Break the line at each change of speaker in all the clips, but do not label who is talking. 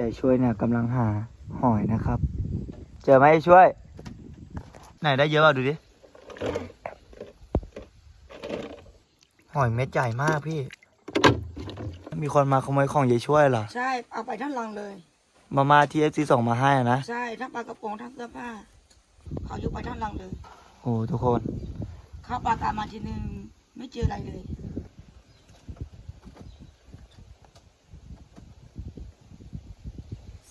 ยายช่วยเนี่ยกำลังหาหอยนะครับ เจอไหมยายช่วย ไหนได้เยอะอะดูดิ หอยเม็ดใหญ่มากพี่ มีคนมาขโมยของยายช่วยเหรอ
ใช่ เอาไปทั้งลังเลย
มามาทีเอฟซีส่งมาให้อะนะ
ใช่ ทั้งปลากระโปรงทั้งเสื้อผ้า เขายกไปทั้งลังเลย
โอ้ทุกคน
เข้าปลากามาทีนึง ไม่เจออะไรเลย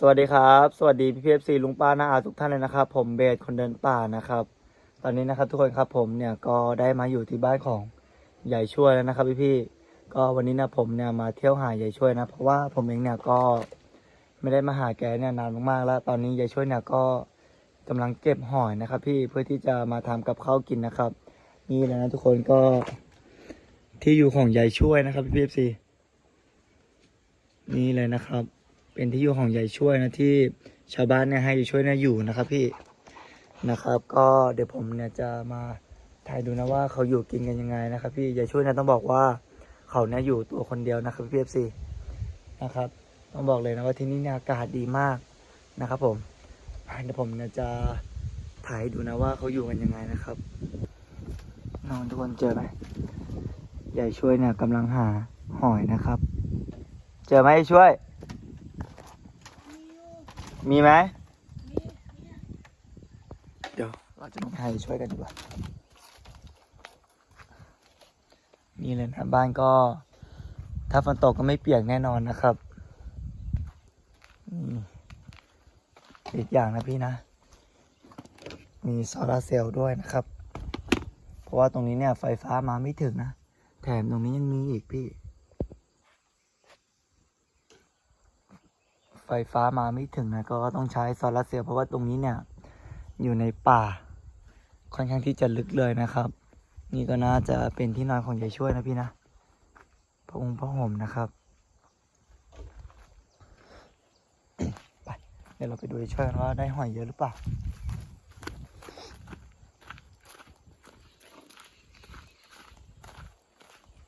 สวัสดีครับ สวัสดีพี่พีเอฟซีลุงป้าน้าอาทุกท่านเลยนะครับ ผมเบสคนเดินป่านะครับ ตอนนี้นะครับทุกคนครับผมเนี่ยก็ได้มาอยู่ที่บ้านของยายช่วยแล้วนะครับพี่พี่ก็วันนี้นะผมเนี่ยมาเที่ยวหายายช่วยนะ เพราะว่าผมเองเนี่ยก็ไม่ได้มาหาแกเนี่ยนานมากๆแล้ว ตอนนี้ยายช่วยเนี่ยก็กำลังเก็บหอยนะครับ พี่เพื่อที่จะมาทำกับข้าวกินนะครับ นี่แหละนะทุกคนก็ที่อยู่ของยายช่วยนะครับพี่พีเอฟซีนี่เลยนะครับ เป็นที่อยู่ของยายช่วยนะที่ชาวบ้านเนี่ยให้ยายช่วยเนี่ยอยู่นะครับพี่นะครับ ก็เดี๋ยวผมเนี่ยจะมาถ่ายดูนะว่าเขาอยู่กินกันยังไงนะครับ พี่ยายช่วยเนี่ยต้องบอกว่าเขาเนี่ยอยู่ตัวคนเดียวนะครับพี่เอฟซีนะครับ ต้องบอกเลยนะว่าที่นี่เนี่ยอากาศดีมากนะครับผมเดี๋ยวผมเนี่ยจะถ่ายดูนะว่าเขาอยู่กันยังไงนะครับน้องทุกคนเจอไหมยายช่วยเนี่ยกำลังหาหอยนะครับ เจอไหมช่วย มีไหมเดี๋ยวเราจะลงให้ช่วยกันดีกว่า นี่เลยนะบ้านก็ ถ้าฝนตกก็ไม่เปียกแน่นอนนะครับนี่อีกอย่างนะพี่นะ มีโซลาร์เซลล์ด้วยนะครับ เพราะว่าตรงนี้เนี่ยไฟฟ้ามาไม่ถึงนะ แถมตรงนี้ยังมีอีกพี่ ไฟฟ้ามาไม่ถึงนะก็ต้องใช้โซลาร์เซลล์เพราะว่าตรงนี้เนี่ย อยู่ในป่า ค่อนข้างที่จะลึกเลยนะครับ นี่ก็น่าจะเป็นที่นอนของยายช่วยนะพี่นะพระองค์พระห่มนะครับไปเดี๋ยวเราไปดูยายช่วยว่าได้หอยเยอะหรือเปล่า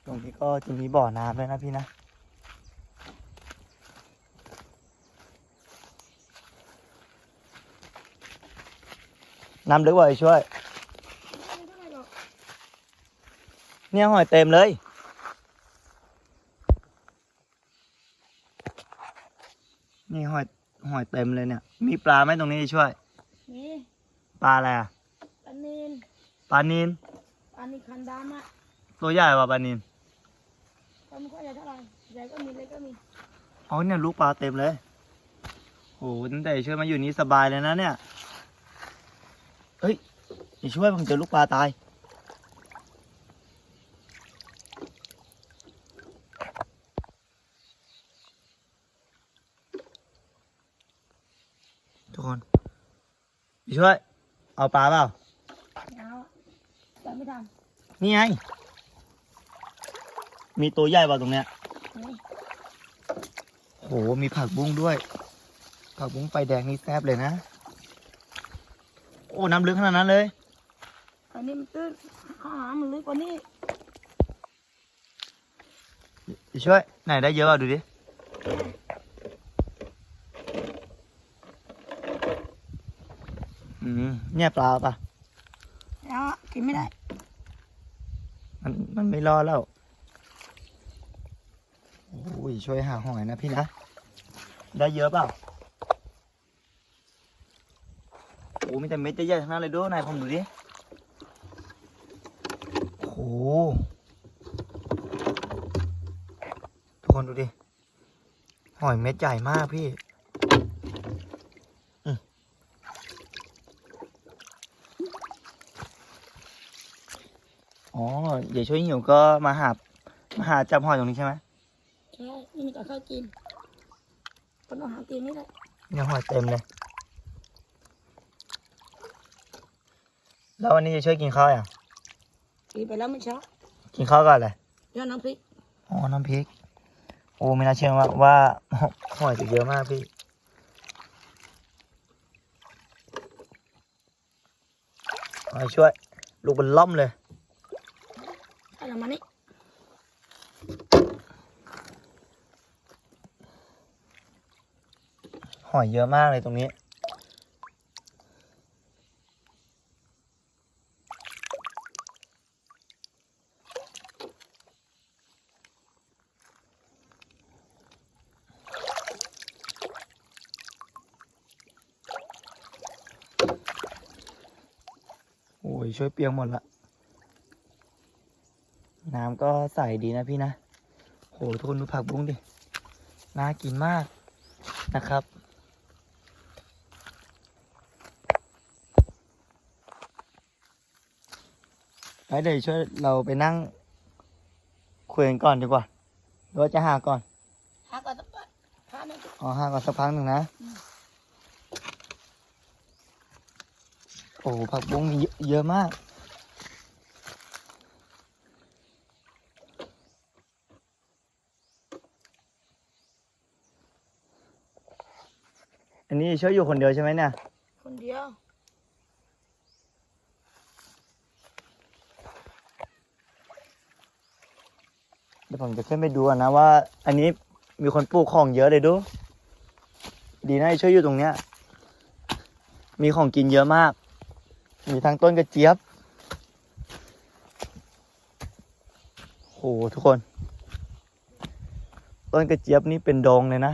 ตรงนี้ก็จะมีบ่อน้ำด้วยนะพี่นะ น้ำลึกบ่อยช่วย เนี่ยหอยเต็มเลย นี่หอยหอยเต็มเลยเนี่ย มีปลาไหมตรงนี้ช่วย
นี่
ปลาอะไรอะ
ปลานิน
ปลานิน
ปลานินคันดำอะ
ตัวใหญ่กว่าปลานิน
ปลาไม่ค่อยใหญ่เท่าไหร่ใหญ่ก็มีเล็กก็มี
อ๋อเนี่ยลูกปลาเต็มเลยโหตั้งแต่ช่วยมาอยู่นี้สบายเลยนะเนี่ย เฮ้ยอย่าช่วยผมเจอลูกปลาตาย ทุกคนอย่าช่วย เอาปลาเปล่า
เอาแต่ไม่ท
นี่ไง มีตัวใหญ่กว่าตรงเนี้ยำ
นี่
โห มีผักบุ้งด้วย ผักบุ้งไฟแดงนี่แซ่บเลยนะโอ้น้ำลึกขนาดนั้นเลย
อันนี้มันตื้นข้าวหามันลึกกว่านี้
จะช่วย ไหนได้เยอะอะดูดิ อืมเนี่ยปลาปะ
เอาอะกินไม่ได้
มันมันไม่รอดแล้ว โอ้ยช่วยหาหอยนะพี่นะ ได้เยอะเปล่า โอ้มีแต่เม็ดใหญ่ๆทั้งนั้นเลยด้วยนายผมดูดิโอ้โหทุกคนดูดิหอยเม็ดใหญ่มากพี่อืมอ๋อเดี๋ยวช่วยหิวก็มาหามาหาจับหอยตรงนี้ใช่ไหม
ใช่นี่มีแต่ข้าวกินคนต้องหากินนี่แหละ
เนี่ยหอยเต็มเลย แล้ววันนี้จะช่วยกินข้าวยัง
กินไปแล้วไม่อเช้า
กินข้าวก่อนเลย
ยอดน้ำพริก
อ๋อน้ำพริกโอ้ไม่น่าเชื่อว่าว่าหอยจะเยอะมากพี่มาช่วย ลูกเป็นล่อมเลย
อะไรมานี่
โหอยเยอะมากเลยตรงนี้ ช่วยเปียกหมดละ น้ำก็ใสดีนะพี่นะ โหทุกคนดูผักบุ้งดิ น่ากินมากนะครับ ไปเดี๋ยวช่วยเราไปนั่งคุยกันก่อนดีกว่าหรือว่าจะหาก่อน
หาก่อนสักพักหาหนึ่ง
อ๋อหาก่อนสักพักหนึ่งนะ
อืม
โอ้โหผักบุ้งมีเยอะเยอะมาก อันนี้ช่วยอยู่คนเดียวใช่ไหมเนี่ย
คนเดียว
เดี๋ยวผมจะขึ้นไปดูก่อนนะว่า อันนี้มีคนปลูกของเยอะเลยดู ดีนะที่ช่วยอยู่ตรงเนี้ย มีของกินเยอะมาก มีทั้งต้นกระเจี๊ยบโหทุกคน ต้นกระเจี๊ยบนี่เป็นดงเลยนะ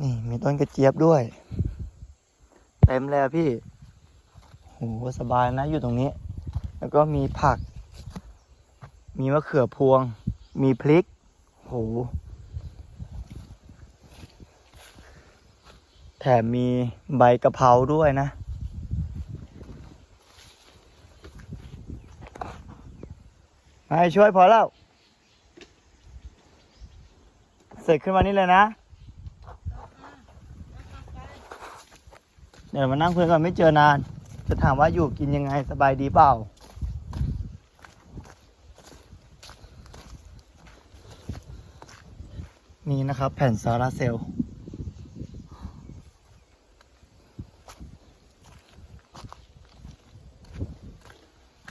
นี่มีต้นกระเจี๊ยบด้วย เต็มเลยอะพี่โหสบายนะอยู่ตรงนี้ แล้วก็มีผัก มีมะเขือพวง มีพริกโหแถมมีใบกะเพราด้วยนะ มา ให้ช่วยพอแล้ว เสร็จขึ้นมานี่เลยนะ เดี๋ยวมานั่งคุยกันไม่เจอนาน จะถามว่าอยู่กินยังไงสบายดีเปล่า นี่นะครับแผ่นโซลาร์เซลล์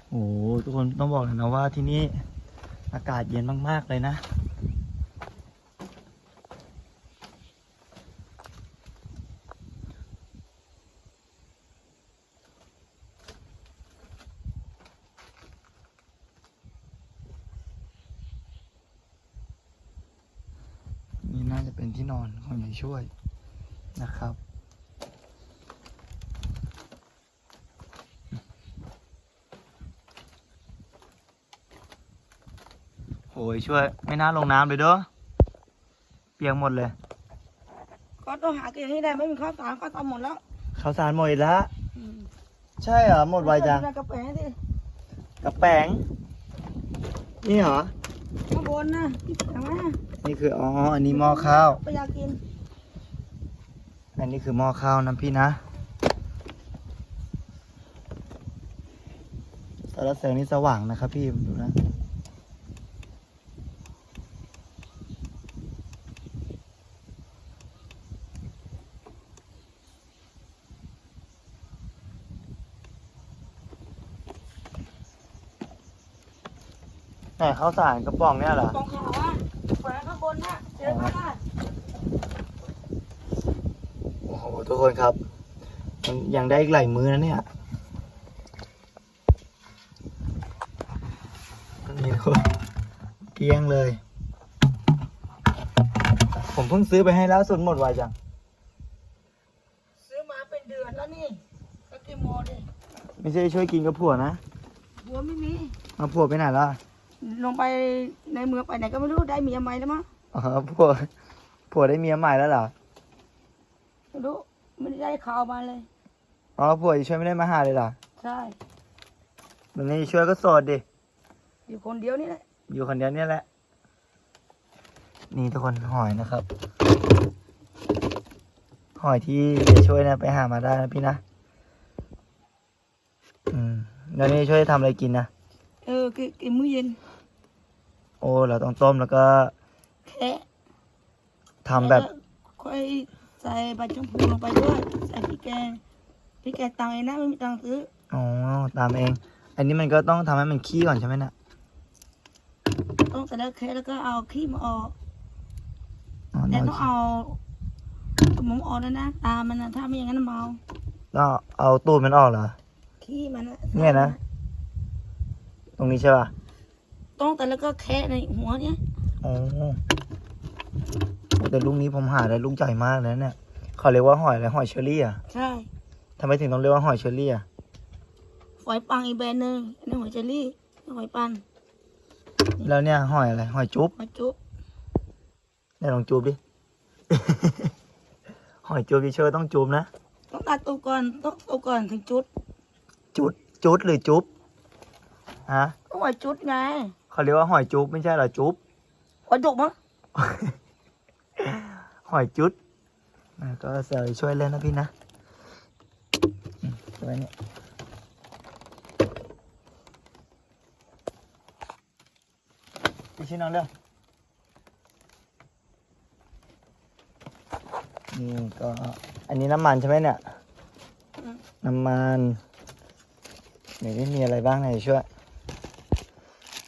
โอ้โหทุก คนต้องบอกเลยนะว่าที่นี่อากาศเย็นมากๆเลยนะ นี่น่าจะเป็นที่นอนของยายช่วยนะครับ อ้ยช่วยไม่น่าลงน้ำเลยเด้อเปียกหมดเลย
ก็ต้องหากินอย่างนี้ได้ไม่มีข้าวสารข้าวตามหมดแล้ว
ข้าวสารหมดอีกแล้ว
อืม
ใช่เหรอหมดไวจัง
กระแปงสิ
กระแปงนี่เหรอ
ข้างบนนะเห็นไหม
นี่คืออ๋ออันนี้หม้อข้าว
ไปอยากกิน
อันนี้คือหม้อข้าวนะพี่นะโซลาร์เซลล์นี่สว่างนะครับพี่ดูนะ ข้าวสารกระป๋องเนี่ยเหรอ
กองขาวอะแขวนข้างบนน่ะเจอไหมล่ะ
โอ้โหทุกคนครับมันยังได้อีกหลายมื้อนะเนี่ยนี่ทุกคนเกลี้ยงเลย ผมเพิ่งซื้อไปให้แล้วสุดหมดไวจัง
ซื้อมาเป็นเดือนแล้วนี่ก็กินโมดิ
ไม่ใช่ช่วยกินกับผัวนะ
หัวไม่มี
เอาผัวไปไหนล่ะ
ลงไปในเมืองไปไหนก็ไม่รู้ได้เมียใหม่แล้วมั้ง
อ๋อผัวผัวได้เมียใหม่แล้วเหรอ
ไม่รู้ไม่ได้ข่าวมาเลย
อ๋อผัวช่วยไม่ได้มาหาเลยเหรอ
ใช่
แบบนี้ช่วยก็โสดดิ
อยู่คนเดียวนี่แหละ
อยู่คนเดียวเนี่ยแหละ นี่ทุกคนหอยนะครับ หอยที่จะช่วยนะไปหามาได้นะพี่นะอืมแล้วนี่ช่วยทำอะไรกินนะ
เออกินกินมื้อเย็น
โอ้เราต้องต้มแล้วก็
แค่
ทำแบบ
ล้วก็ค่อยใส่ใบชมพูลงไปด้วย ใส่พริกแกงพริกแกงตังเองนะไม่มีตังค์ซื้อ
อ๋อ ตามเอง อันนี้มันก็ต้องทำให้มันขี้ก่อนใช่ไหมนะ
ต้องแต่ละแค่แล้วก็เอาขี้มาออก
อ๋อ
แต่
เอา
ต้องเอาผมออกแล้วนะ ตามันนะถ้าไม่อย่างนั้นเมา
ก็เอาตูดมันออกเหรอ
ขี้มันนะ
เนี่ยนะ ตรงนี้ใช่ป่ะ
ต้องแต่แล้วก็แคะในหัวเนี่ย
อ๋อแต่ลูกนี้ผมหาได้ลูกใหญ่มากเลยเนี่ยเขาเรียกว่าหอยอะไรหอยเชอรี่อะ
ใช่
ทำไมถึงต้องเรียกว่าหอยเชอรี่อะ
หอยปังอีกแบรนด์หนึ่งอันนี่หอยเจลลี่นี่หอยปัน
แล้วเนี่ยหอยอะไรหอยจุ๊บ
หอยจุ๊บ
ไหนลองจุ๊บดิหอยจุ๊บพี่เชอร์ต้องจุ๊บนะ
ต้องตัดตัวก่อนต้องตัวก่อนถึงจุด
จุดจุดหรือจุ๊บฮะ
ก็หอยจุดไง
เขาเรียกว่าหอยจุ๊บไม่ใช่เหรอจุ๊บ
หอยจุกมั้ง
หอยจุดอะก็เสยช่วยเล่นนะพี่นะอืมช่วยเนี่ยพี่ชี้น้องเร็วนี่ก็อันนี้น้ำมันใช่ไหมเนี่ย
อืม
น้ำมันไหนนี่มีอะไรบ้างไหนช่วย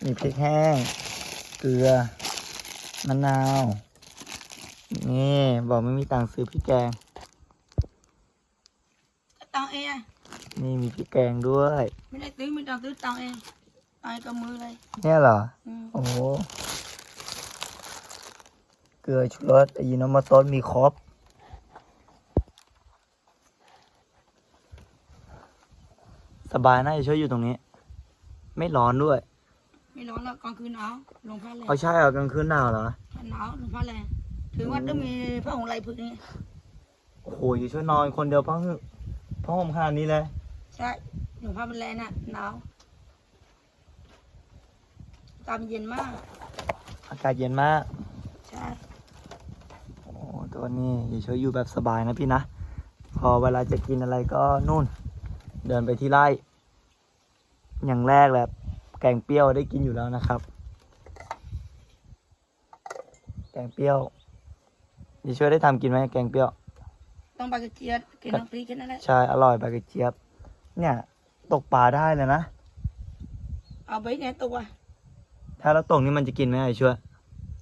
มีพริกแห้ง เกลือ มะนาว นี่บอกไม่มีตังค์ซื้อพริกแกง
ตังเองอะ
นี่มีพริกแกงด้วย
ไม่ได้ซื้อไม่ต้องซื้อตังเองตังกับมือเลย
เนี่ยเหรอ
อืม
โอ้โห เกลือชูรสอายิโนโมโตะมีครบ สบายน่าจะช่วยอยู่ตรงนี้ ไม่ร้อนด้วย
ไม่ร้อนแล้วกลางคืนหนาวลงผ้าเลย
เอาใช่เหรอกลางคืนหนาวเหรอ
หนาวลงผ้าเลยถือว่าต้องมีผ้าห่มลายพึกนี่
โอ้โหจะช่วยนอนคนเดียวพังผ้าห่มขนาดนี้เลย
ใช่หนูผ้ามันแรงน่ะหนาวตามนเย็นมาก
อากาศเย็นมาก
ใช่
โอ้ตัวนี้อย่าช่วยอยู่แบบสบายนะพี่นะ พอเวลาจะกินอะไรก็นู่น เดินไปที่ไร่ อย่างแรกแหละ แกงเปรี้ยวได้กินอยู่แล้วนะครับ แกงเปรี้ยวอย่าช่วยได้ทำกินไหมแกงเปรี้ยว
ต้องไปกระเจี๊ยบกินน้ำพริกแค่นั้นแหละ
ใช่อร่อยใบกระเจี๊ยบ เนี่ย ตกปลาได้เลยนะ
เอาไปเนี่ยตัว
ถ้าเราตกนี่มันจะกินไหมไอ้ช่วย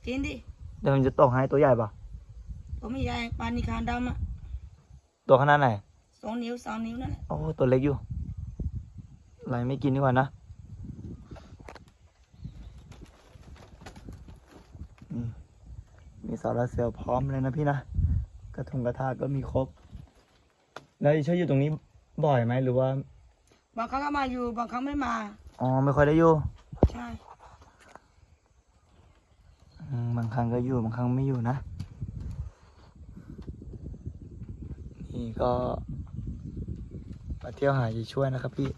กินดิ
เดี๋ยวมันจะตกให้ตัวใหญ่ปะ
ตัวไม่ใหญ่ปลานิคานดำอะ
ตัวขนาดไหน
สองนิ้วสองนิ้วนั่นแหละ
โอ้ตัวเล็กอยู่อะไรไม่กินดีกว่านะอืมมี โซลาร์เซลล์พร้อมเลยนะพี่นะ กระทงกระทาก็มีครบ แล้วอีช่วยอยู่ตรงนี้บ่อยไหมหรือว่า
บางครั้งก็มาอยู่บางครั้งไม่มา
อ๋อ ไม่ค่อยได้อยู่
ใช่
อืมบางครั้งก็อยู่บางครั้งไม่อยู่นะ นี่ก็มาเที่ยวหาอีช่วยนะครับพี่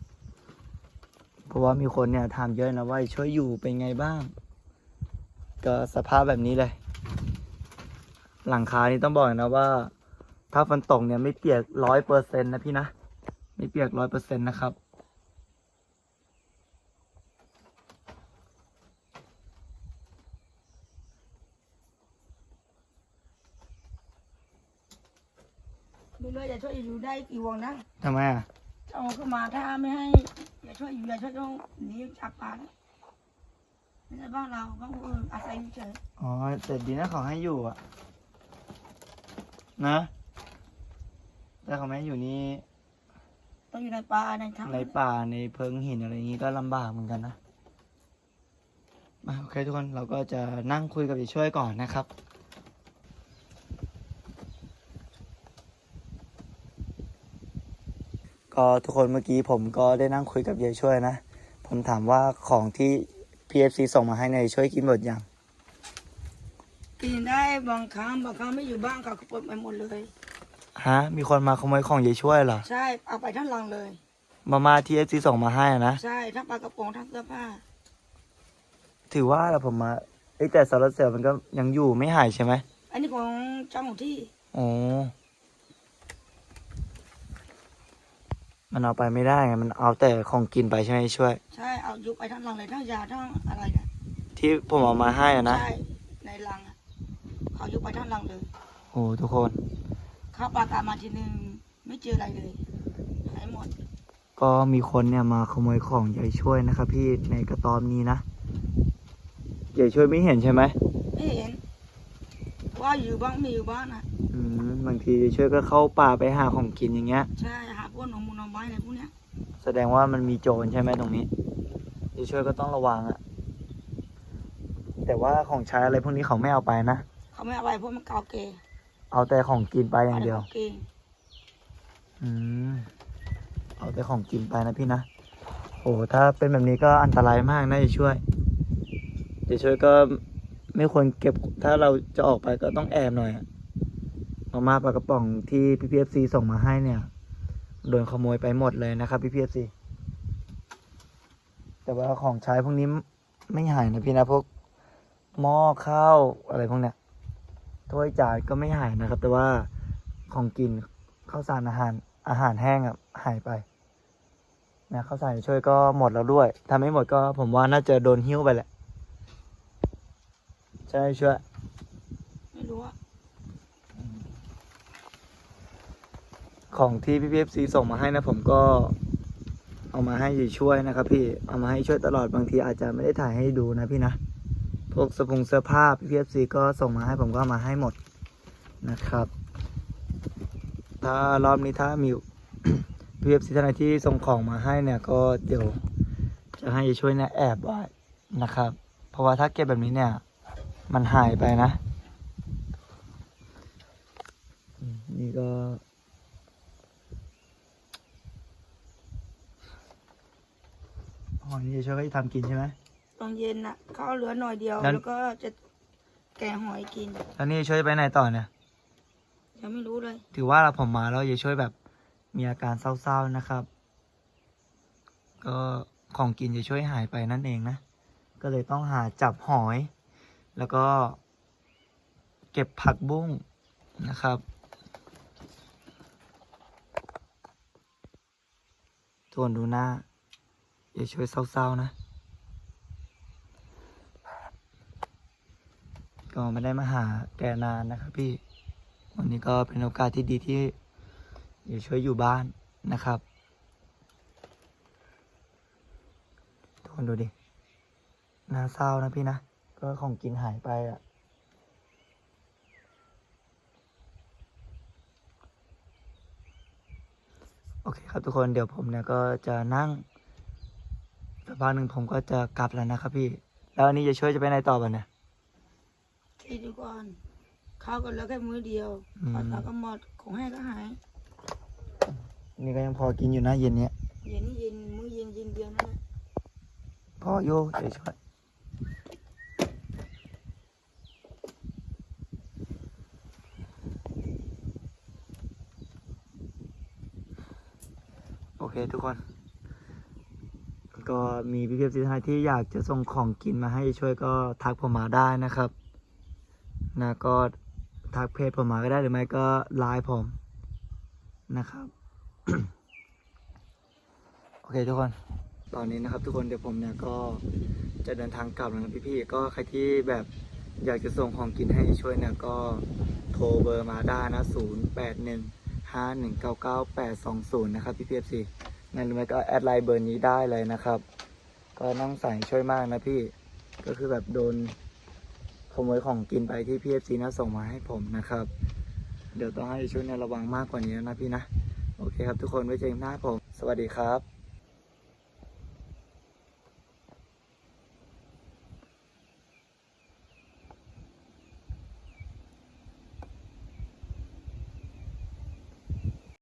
เพราะว่ามีคนเนี่ยถามเยอะนะว่าอีช่วยอยู่เป็นไงบ้าง ก็สภาพแบบนี้เลย หลังคานี่ต้องบอกนะว่า ถ้าฝนตกเนี่ยไม่เปียกร้อยเปอร์เซ็นต์นะพี่นะ ไม่เปียกร้อยเปอร์เซ็นต์นะครับ
ไม่รู้จะช่วยอยู่ได้กี่วงนะ
ทำไมอะ
เอาเข้ามาถ้าไม่ให้อย่าช่วยอยู่อย่าช่วยต้องหนีจับปลานะไม่ใช่บ้านเราบ้านคนอื่นอาศัยอยู่เฉย
อ๋อแต่ดีนะเขาให้อยู่อะ นะ แต่เขาไม่ให้อยู่นี่
ต้องอยู่ในป่าในถ้ำ
ในป่าในเพิงหินอะไรอย่างนี้ก็ลำบากเหมือนกันนะมาโอเคทุกคนเราก็จะนั่งคุยกับยายช่วยก่อนนะครับก็ทุกคนเมื่อกี้ผมก็ได้นั่งคุยกับยายช่วยนะ ผมถามว่าของที่ PFC ส่งมาให้ในยายช่วยกินหมดยัง
กินได้บางครั้งบางครั้งไม่อยู่บ้านเขาก็ปลดไปหมดเลย
ฮะ มีคนมาขโมยของยายช่วยเหรอ
ใช่เอาไปทั้งหลังเลย
มาม่าที่ FC ส่งมาให้อะนะ
ใช่ทั้งปลากระป๋องทั้งเสื้อผ้า
ถือว่าแล้วผมมาเอ้ยแต่โซลาร์เซลล์มันก็ยังอยู่ไม่หายใช่ไหม
อันนี้ของเจ้าของที่
อ๋อมันเอาไปไม่ได้ไง มันเอาแต่ของกินไปใช่ไหมช่วย
ใช่เอายุบไปทั้งหลังเลยทั้งยาทั้งอะไรเนี่ย
ที่ผมเอามาให้อะนะ
ใช่ในลังอะ เขายุบไปทั้งลังเลย
โอ้ทุกคน
เข้าปลากามาทีนึงไม่เจออะไรเลยหายหมด
ก็มีคนเนี่ยมาขโมยของยายช่วยนะครับ พี่ในกระตอมนี้นะยายช่วยไม่เห็นใช่ไหม
ไม่เห็น ว่าอยู่บ้างไม่อยู่บ้างนะ
อืมบางทีช่วยก็เข้าป่าไปหาของกินอย่างเงี้ย
ใช่หาพวกหนองมูลหนองไม้อะไรพวกเนี้ย
แสดงว่ามันมีโจรใช่ไหมตรงนี้ยายช่วยก็ต้องระวังอะแต่ว่าของใช้อะไรพวกนี้เขาไม่เอาไปนะ
เขาไม่เอาไปเพราะมันเก่าเก
เอาแต่ของกินไปอย่างเดียว
เก่
อืม เอาแต่ของกินไปนะพี่นะ โอ้ ถ้าเป็นแบบนี้ก็อันตรายมากนะจะช่วย จะช่วยก็ไม่ควรเก็บ ถ้าเราจะออกไปก็ต้องแอบหน่อยอะมาม่าปลากระป๋องที่พี่พีเอฟซีส่งมาให้เนี่ย โดนขโมยไปหมดเลยนะครับพี่พีเอฟซีแต่ว่าของใช้พวกนี้ไม่หายนะพี่นะพวกหม้อข้าวอะไรพวกเนี้ย ถ้วยจานก็ไม่หายนะครับ แต่ว่าของกินข้าวสารอาหารอาหารแห้งอะหายไปนะข้าวสารช่วยก็หมดแล้วด้วยถ้าไม่หมดก็ผมว่าน่าจะโดนหิ้วไปแหละ ใช่ช่วย
ไม่รู้อะ
ของที่พี่พีเอฟซีส่งมาให้นะผมก็เอามาให้ช่วยนะครับ พี่เอามาให้ช่วยตลอดบางทีอาจจะไม่ได้ถ่ายให้ดูนะพี่นะ พวกสพุงเสื้อผ้าพี่พีเอฟซีก็ส่งมาให้ผมก็มาให้หมดนะครับ ถ้ารอบนี้ถ้ามีพีเอฟซีท่านไหนที่ส่งของมาให้เนี่ยก็เดี๋ยวจะให้ช่วยเนี่ยแอบไว้นะครับ เพราะว่าถ้าเก็บแบบนี้เนี่ย มันหายไปนะ นี่ก็อ๋อนี่จะช่วยเขาทำกินใช่ไหม
อนเย็นน่ะเขาเอาเหลือหน่อยเดียว
งั้น
แล้วก็จะแกะหอยกิน
แล้วนี่ช่วยไปไหนต่อเนี่ย
ยังไม่รู้เลย
ถือว่าเราผมมาแล้วจะช่วยแบบมีอาการเศร้าๆนะครับ ก็ของกินจะช่วยหายไปนั่นเองนะ ก็เลยต้องหาจับหอย แล้วก็ เก็บผักบุ้งนะครับ ทวนดูหน้า อย่าช่วยเศร้าๆนะ ก็ไม่ได้มาหาแกนานนะครับพี่ วันนี้ก็เป็นโอกาสที่ดีที่อย่ช่วยอยู่บ้านนะครับ ทุกคนดูดิน่าเศร้านะพี่นะ ก็ของกินหายไปอะโอเคครับทุกคนเดี๋ยวผมเนี่ยก็จะนั่งสักพักหนึ่งผมก็จะกลับแล้วนะครับพี่ แล้วอันนี้จะช่วยจะไปไหนต่อบ้างเนี่ย
คิดดูก่อนข้าวก็เหลือแค่มื้อเดียว
อืม
ผัดผักก็หมดของแห้งก็หาย
นี่ก็ยังพอกินอยู่นะเย็นเนี้ย
เย็นนี่เย็นมื้อเย็นเย็นเดียวนั่นแหละ
พอโยเดี๋ยวช่วยโอเคทุกคน ก็มีพี่เพียบสิทายที่อยากจะส่งของกินมาให้ช่วยก็ทักผมมาได้นะครับ นะก็ทักเพจผมมาก็ได้หรือไม่ก็ไลน์ผมนะครับโอเคทุกคน ตอนนี้นะครับทุกคนเดี๋ยวผมเนี่ยก็จะเดินทางกลับแล้วนะพี่ๆก็ใครที่แบบอยากจะส่งของกินให้ช่วยเนี่ยก็โทรเบอร์มาได้นะ0 8 1 5 1 9 9 8 2 0นะครับพี่เพีเอฟซีนั่นหรือไม่ก็แอดไลน์เบอร์นี้ได้เลยนะครับ ก็นั่งใส่ช่วยมากนะพี่ ก็คือแบบโดน ขโมยของกินไปที่พีเอฟซีนะส่งมาให้ผมนะครับ เดี๋ยวต้องให้ชุดเนี่ยระวังมากกว่านี้นะพี่นะ โอเคครับทุกคนไว้เจอกันหน้าผม สวัสดีครับ